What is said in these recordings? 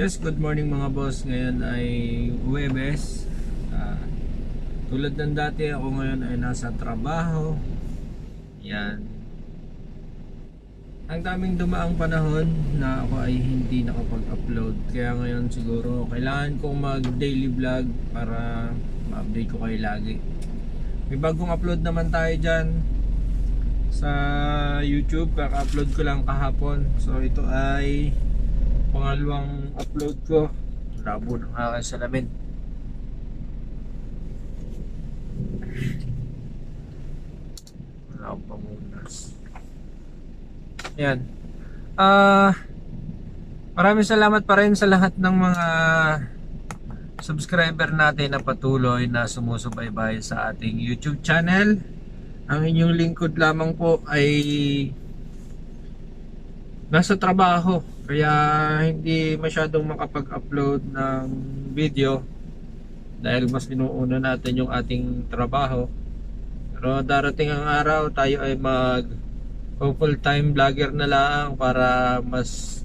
Yes, good morning mga boss. Ngayon ay Huwebes. Ah, tulad ng dati, ako ngayon ay nasa trabaho. Yan. Ang daming dumaang panahon na ako ay hindi nakapag-upload. Kaya ngayon siguro kailangan kong mag-daily vlog para ma-update ko kayo lagi. May bagong upload naman tayo dyan sa YouTube. Kaka-upload ko lang kahapon. So ito ay pangalawang upload ko. Labo ng aking salamin. Wala akong pamunas. Yan. Ah, maraming salamat pa rin sa lahat ng mga subscriber natin na patuloy na sumusubaybay sa ating YouTube channel. Ang inyong lingkod lamang po ay nasa trabaho kaya hindi masyadong makapag-upload ng video dahil mas inuuna natin yung ating trabaho. Pero darating ang araw tayo ay mag full time vlogger na lang para mas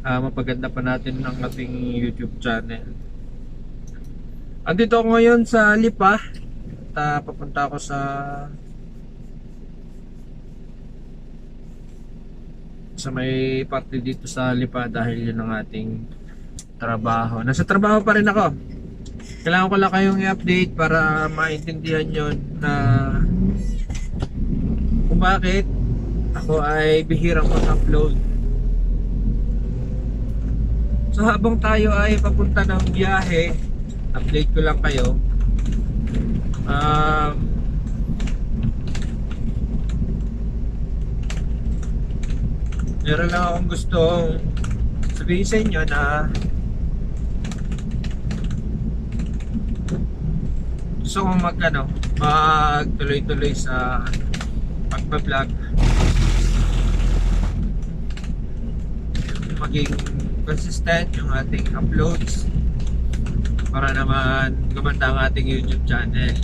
ah, mapaganda pa natin ang ating YouTube channel. Andito ako ngayon sa Lipa. At ah, papunta ako sa sa may parte dito sa Lipa dahil yun ang ating trabaho. Nasa trabaho pa rin ako. Kailangan ko lang kayong i-update para maintindihan yon na kung bakit ako ay bihirang mag-upload. So habang tayo ay papunta ng biyahe, update ko lang kayo. Um, meron lang akong gustong sabihin sa inyo na gusto kong mag ano, mag tuloy-tuloy sa pagpa-vlog maging consistent yung ating uploads para naman gumanda ang ating YouTube channel.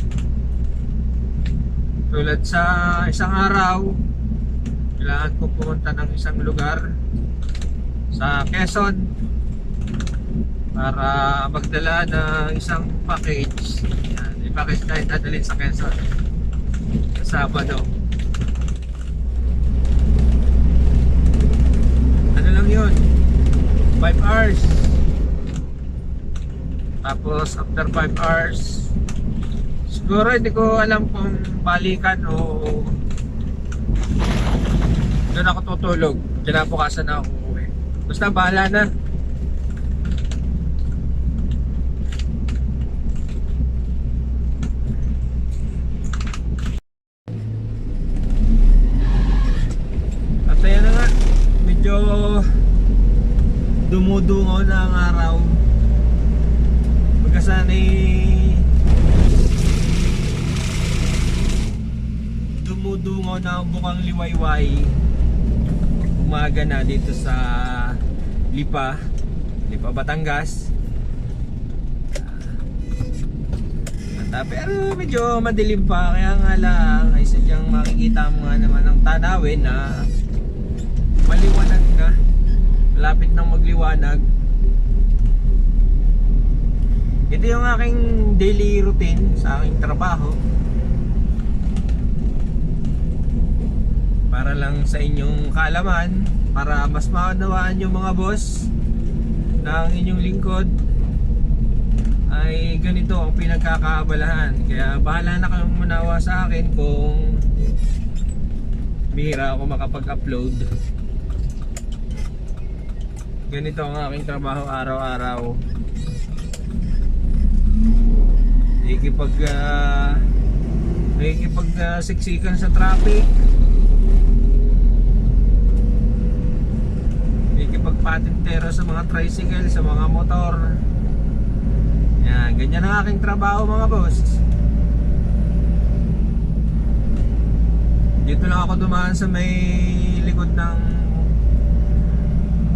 Tulad sa isang araw kailangan ko pumunta ng isang lugar sa Quezon para magdala ng isang package. Yan, may package tayo dadalhin sa Quezon. Sa Sabado. Ano lang yun? 5 hours. Tapos after 5 hours siguro hindi ko alam kung balikan o doon ako tutulog. Kinabukasan na ako uuwi. Basta bahala na. At ayan na nga. Medyo dumudungaw na ang araw. Magkasanay dumudungaw na ang bukang liwayway. Umaga na dito sa Lipa Lipa Batangas. At, pero medyo madilim pa kaya nga lang ay sadyang makikita mo nga naman ang tanawin na maliwanag na. Malapit nang magliwanag. Ito yung aking daily routine sa aking trabaho para lang sa inyong kaalaman para mas maunawaan yung mga boss ng inyong lingkod ay ganito ang pinagkakaabalahan. Kaya bahala na kayong manawa sa akin kung bihira ako makapag-upload. Ganito ang aking trabaho araw-araw. Nakikipag uh, nakikipag uh, siksikan sa traffic nakikipagpatintero sa mga tricycle sa mga motor. Yan, ganyan ang aking trabaho mga boss. Dito lang ako dumaan sa may likod ng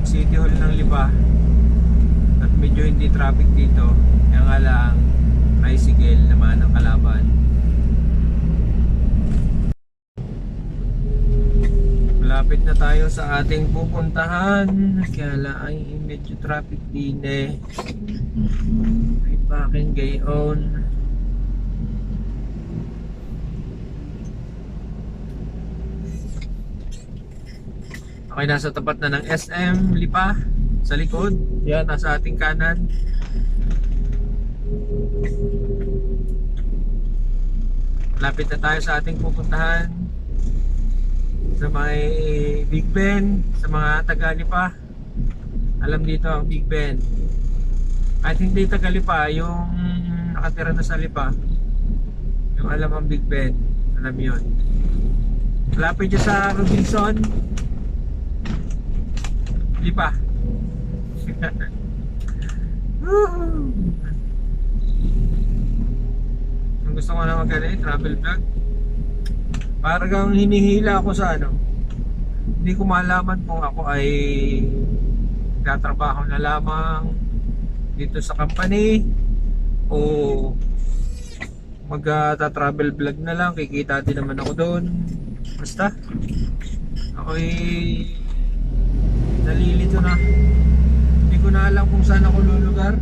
City Hall ng Lipa at medyo hindi traffic dito. Kaya nga lang tricycle naman ang kalaban Malapit na tayo sa ating pupuntahan. Kaya lang ay medyo traffic din eh. May parking gayon. Okay, nasa tapat na ng SM Lipa sa likod. Yan, nasa ating kanan. Lapit na tayo sa ating pupuntahan sa may Big Ben, sa mga taga Lipa. Alam dito ang Big Ben. Kahit hindi taga Lipa, yung nakatira na sa Lipa, yung alam ang Big Ben, alam yon. Lapit dyan sa Robinson, Lipa. Ang gusto ko na magkano eh, travel vlog. Parang hinihila ako sa ano. Hindi ko malaman kung ako ay tatrabaho na lamang dito sa company o magta-travel vlog na lang. Kikita din naman ako doon. Basta ako'y nalilito na. Hindi ko na alam kung saan ako lulugar.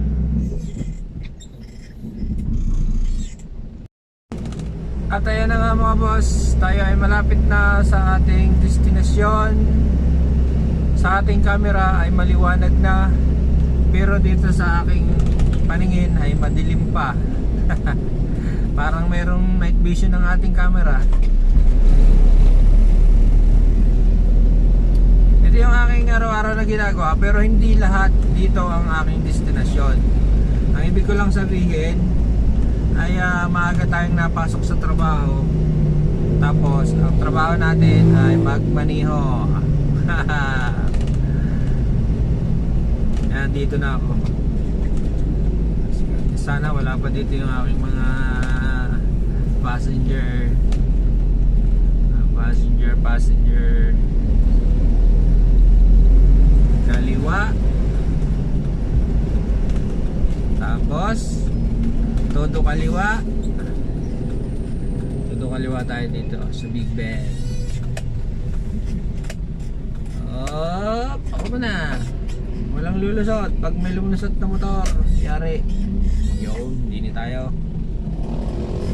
At ayan na nga mga boss, tayo ay malapit na sa ating destinasyon. Sa ating camera ay maliwanag na, pero dito sa aking paningin ay madilim pa. Parang merong night vision ng ating camera. Ito yung aking araw-araw na ginagawa, pero hindi lahat dito ang aking destinasyon. Ang ibig ko lang sabihin, ay ah, maaga tayong napasok sa trabaho. Tapos ang trabaho natin ay magmaniho yan dito na ako. Sana wala pa dito yung aking mga passenger. Passenger passenger. Kaliwa. Tapos todo kaliwa. Todo kaliwa tayo dito sa Big Ben. Op, ako muna walang lulusot. Pag may lumusot na motor yari. Yun, hindi tayo.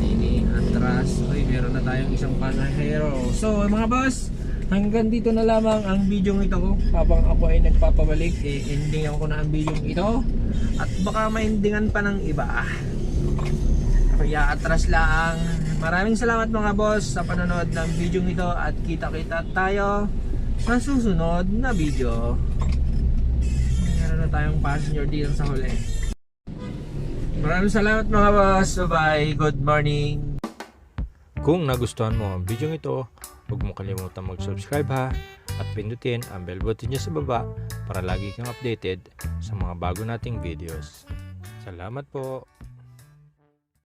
Hindi atras. Uy meron na tayong isang pasahero. So mga boss hanggang dito na lamang ang video ito. Ko habang ako ay nagpapabalik eh, ending ako na ang video ito. At baka maendingan pa ng iba kaya atras lang. Maraming salamat mga boss sa panonood ng video ito at kita-kita tayo sa susunod na video. Meron na tayong passenger dito sa huli. Maraming salamat mga boss. Bye-bye. Good morning. Kung nagustuhan mo ang video ito, huwag mo kalimutan mag-subscribe ha at pindutin ang bell button niya sa baba para lagi kang updated sa mga bago nating videos. Salamat po!